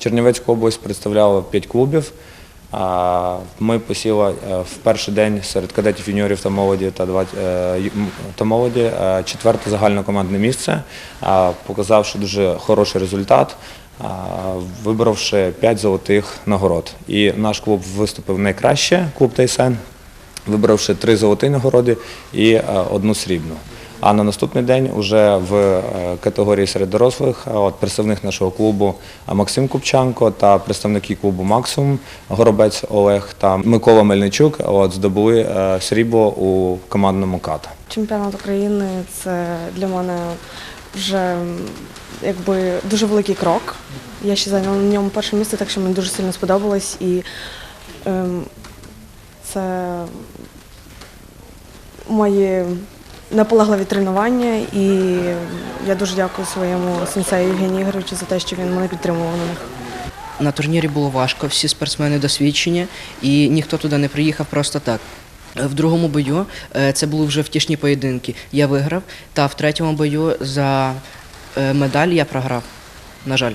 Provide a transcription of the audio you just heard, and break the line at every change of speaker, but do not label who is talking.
Чернівецьку область представляло 5 клубів. Ми посіли е, в перший день серед кадетів юніорів та молоді та е, та молоді е, четверте загальнокомандне місце, показавши дуже хороший результат, а, виборовши 5 золотих нагород. І наш клуб виступив найкраще, клуб Тайсен, вибравши три золоті нагороди і одну срібну. А на наступний день уже в е, категорії серед дорослих е, от представник нашого клубу е, Максим Купчанко та представники клубу Максимум Горобець Олег та Микола Мельничук от, здобули срібло у командному ката.
Чемпіонат України це для мене вже якби дуже великий крок. Я ще зайняла на ньому перше місце, так що мені дуже сильно сподобалось. І ем, це мої наполегливі тренування. І я дуже дякую своєму сенсею Євгенію Ігоровичу за те, що він мене підтримував на них.
На турнірі було важко, всі спортсмени досвідчені, і ніхто туди не приїхав просто так. В другому бою е, це були вже втішні поєдинки. Я виграв, та в третьому бою за е, медаль я програв. На жаль.